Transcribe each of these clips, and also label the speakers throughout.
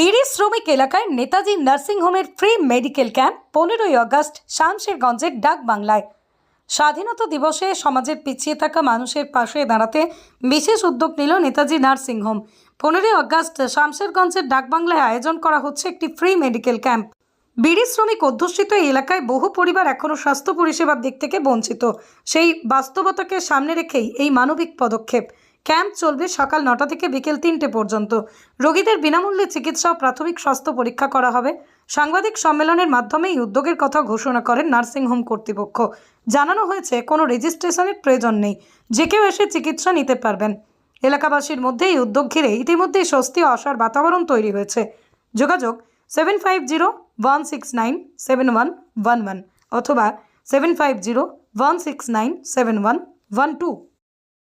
Speaker 1: বিড়ি শ্রমিক এলাকায় নেতাজি নার্সিং হোমের ফ্রি মেডিকেল ক্যাম্প পনেরোই আগস্ট শামশেরগঞ্জের ডাক বাংলায়। স্বাধীনতা দিবসে সমাজের পিছিয়ে থাকা মানুষের পাশে দাঁড়াতে বিশেষ উদ্যোগ নিল নেতাজি নার্সিং হোম। পনেরোই আগস্ট শামশেরগঞ্জের ডাকবাংলায় আয়োজন করা হচ্ছে একটি ফ্রি মেডিকেল ক্যাম্প। বিড়ি শ্রমিক অধ্যুষিত এই এলাকায় বহু পরিবার এখনও স্বাস্থ্য পরিষেবার দিক থেকে বঞ্চিত। সেই বাস্তবতাকে সামনে রেখেই এই মানবিক পদক্ষেপ। ক্যাম্প চলবে সকাল নটা থেকে বিকেল তিনটে পর্যন্ত। রোগীদের বিনামূল্যে চিকিৎসা ও প্রাথমিক স্বাস্থ্য পরীক্ষা করা হবে। সাংবাদিক সম্মেলনের মাধ্যমে এই উদ্যোগের কথা ঘোষণা করেন নার্সিংহোম কর্তৃপক্ষ। জানানো হয়েছে, কোনো রেজিস্ট্রেশনের প্রয়োজন নেই। যে কেউ এসে চিকিৎসা নিতে পারবেন। এলাকাবাসীর মধ্যে এই উদ্যোগ ঘিরে ইতিমধ্যেই স্বস্তি ও আশার বাতাবরণ তৈরি হয়েছে। যোগাযোগ seven five zero one six nine seven one one one অথবা seven five zero one six nine seven one one two.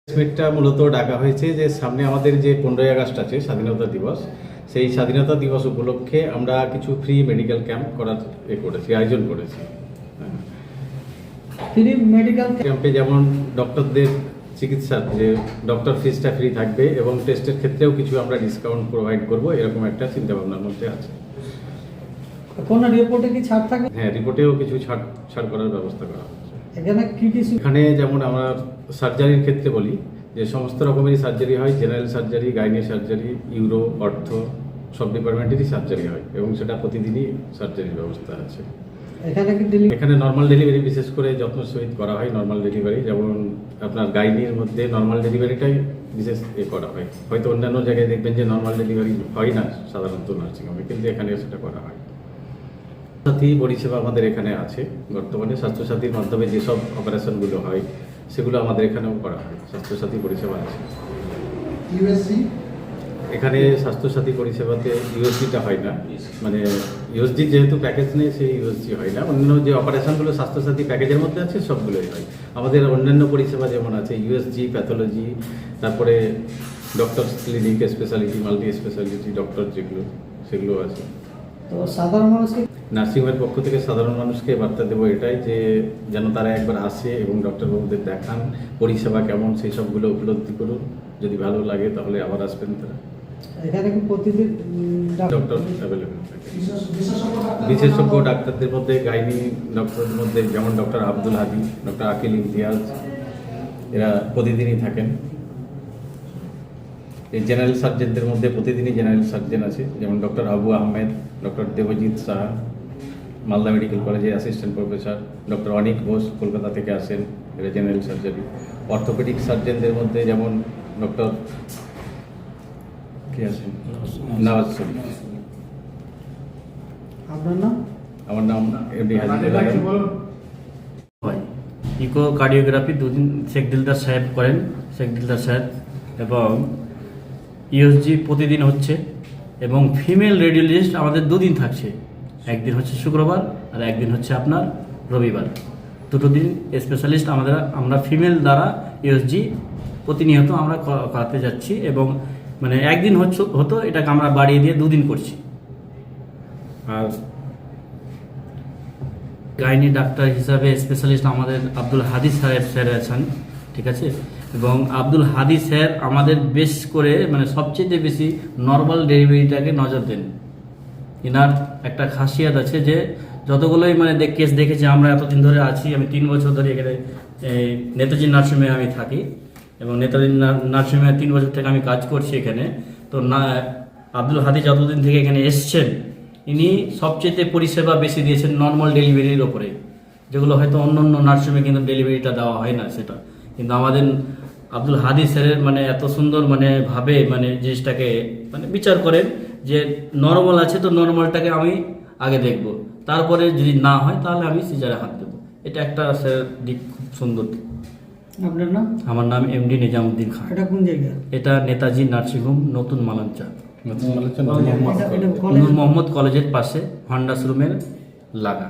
Speaker 2: মিটটা মূলত ডাকা হয়েছে যে সামনে আমাদের যে পনেরোই আগস্ট আছে স্বাধীনতা দিবস সেই স্বাধীনতা দিবস উপলক্ষে আমরা কিছু ফ্রি মেডিকেল ক্যাম্প করার এ করেছি আয়োজন করেছি।
Speaker 3: ফ্রি মেডিকেল
Speaker 2: ক্যাম্পে যেমন ডক্টরদের চিকিৎসার যে ডক্টর ফিজটা ফ্রি থাকবে এবং টেস্টের ক্ষেত্রেও কিছু আমরা ডিসকাউন্ট প্রোভাইড করব এরকম একটা চিন্তা ভাবনার মধ্যে আছে।
Speaker 3: কোনো রিপোর্টে কি ছাড় থাকে
Speaker 2: হ্যাঁ রিপোর্টেও কিছু ছাড় ছাড় করার ব্যবস্থা করা হচ্ছে
Speaker 3: এখানে কি কি
Speaker 2: এখানে যেমন আমার সার্জারির ক্ষেত্রে বলি যে সমস্ত রকমেরই সার্জারি হয় general surgery gynae surgery uro অর্থ সব ডিপার্টমেন্টেরই সার্জারি হয় এবং সেটা প্রতিদিনই সার্জারির ব্যবস্থা আছে।
Speaker 3: এখানে
Speaker 2: এখানে নর্মাল ডেলিভারি বিশেষ করে যত্ন সহিত করা হয় নর্মাল ডেলিভারি যেমন আপনার গাইনির মধ্যে নর্মাল ডেলিভারিটাই বিশেষ এ করা হয়। হয়তো অন্যান্য জায়গায় দেখবেন যে নর্মাল ডেলিভারি হয় না সাধারণত নার্সিংহোমে কিন্তু এখানে সেটা করা হয়। সাথী পরিষেবা আমাদের এখানে আছে বর্তমানে। স্বাস্থ্যসাথীর মাধ্যমে যেসব অপারেশনগুলো হয় সেগুলো আমাদের এখানেও করা হয়। স্বাস্থ্যসাথী পরিষেবা আছে।
Speaker 3: ইউএসসি?
Speaker 2: এখানে স্বাস্থ্যসাথী পরিষেবাতে ইউএসজিটা হয় না। মানে ইউএসজি যেহেতু প্যাকেজ নেই সেই ইউএসজি হয় না। অন্য যে অপারেশনগুলো স্বাস্থ্যসাথী প্যাকেজের মধ্যে আছে সবগুলোই হয়। আমাদের অন্যান্য পরিষেবা যেমন আছে ইউএসজি প্যাথোলজি তারপরে doctor clinic speciality multi speciality doctor যেগুলো সেগুলো আছে।
Speaker 3: তো সাধারণ মানুষকে
Speaker 2: নার্সিংহোমের পক্ষ থেকে সাধারণ মানুষকে বার্তা দেবো এটাই যে যেন তারা একবার আসে এবং ডক্টরবাবুদের দেখান পরিষেবা কেমন সেই সবগুলো উপলব্ধি করুন। যদি ভালো লাগে তাহলে আবার আসবেন তারা।
Speaker 3: এখানে কি প্রতিদিন
Speaker 2: ডক্টর অ্যাভেলেবেল থাকে। বিশেষজ্ঞ ডাক্তারদের মধ্যে গাইনি ডক্টরদের মধ্যে যেমন ডক্টর আব্দুল হাদি ডক্টর আকিল ইমতিয়াজ এরা প্রতিদিনই থাকেন। জেনারেল সার্জনদের মধ্যে প্রতিদিনই জেনারেল সার্জন আছে যেমন doctor Abu Ahmed doctor Debjit Saha Malda medical কলেজে assistant professor doctor Anik Ghosh Kolkata থেকে আসেন এরা জেনারেল সার্জারি অর্থোপেডিক সার্জনদের মধ্যে যেমন ডক্টর কে আছেন? নওয়াজ শরীফ
Speaker 3: আপনার নাম?
Speaker 2: আমার নাম এমডি
Speaker 4: হয়। ইকো কার্ডিওগ্রাফি দুদিন শেখ দিলদার সাহেব করেন শেখ দিলদার সাহেব এবং ইউএসজি প্রতিদিন হচ্ছে এবং ফিমেল রেডিওলজিস্ট আমাদের দুদিন থাকছে। একদিন হচ্ছে শুক্রবার আর একদিন হচ্ছে আপনার রবিবার। দুটো দিন স্পেশালিস্ট আমাদের আমরা ফিমেল দ্বারা ইউএসজি প্রতিনিয়ত আমরা করাতে যাচ্ছি এবং মানে একদিন হচ্ছে হতো এটাকে আমরা বাড়িয়ে দিয়ে দুদিন করছি। আর গাইনি ডাক্তার হিসাবে স্পেশালিস্ট আমাদের আব্দুল হাদি সাহেব স্যার আছেন, ঠিক আছে? এবং আব্দুল হাদি স্যার আমাদের বেশ করে মানে সবচেয়ে বেশি নর্মাল ডেলিভারিটাকে নজর দেন। এনার একটা খাসিয়াত আছে যে, যতগুলোই মানে কেস দেখেছি, আমরা এতদিন ধরে আছি, আমি তিন বছর ধরে এখানে নেতাজি নার্সিংহোমে আমি থাকি এবং নেতাজি নার্সিংহোমে তিন বছর থেকে আমি কাজ করছি এখানে। তো না, আব্দুল হাদি যতদিন থেকে এখানে এসছেন, ইনি সবচেয়ে পরিষেবা বেশি দিয়েছেন নর্মাল ডেলিভারির ওপরে, যেগুলো হয়তো অন্য অন্য নার্সিংহোমে কিন্তু ডেলিভারিটা দেওয়া হয় না সেটা। কিন্তু আমাদের আব্দুল হাদি স্যারের মানে এত সুন্দর মানে ভাবে মানে জিনিসটাকে মানে বিচার করেন যে নর্মাল আছে তো নর্মালটাকে আমি আগে দেখব। তারপরে যদি না হয় তাহলে আমি সিজারে হাত দেবো। এটা একটা স্যার দিক খুব সুন্দর।
Speaker 3: আপনার নাম?
Speaker 4: আমার নাম এমডি নিজামুদ্দিন খান।
Speaker 3: এটা কোন জায়গা?
Speaker 4: এটা নেতাজি নার্সিংহোম নতুন মালাঞ্চা। নূর মোহাম্মদ কলেজের পাশে হন্ডাস রুমের লাগা।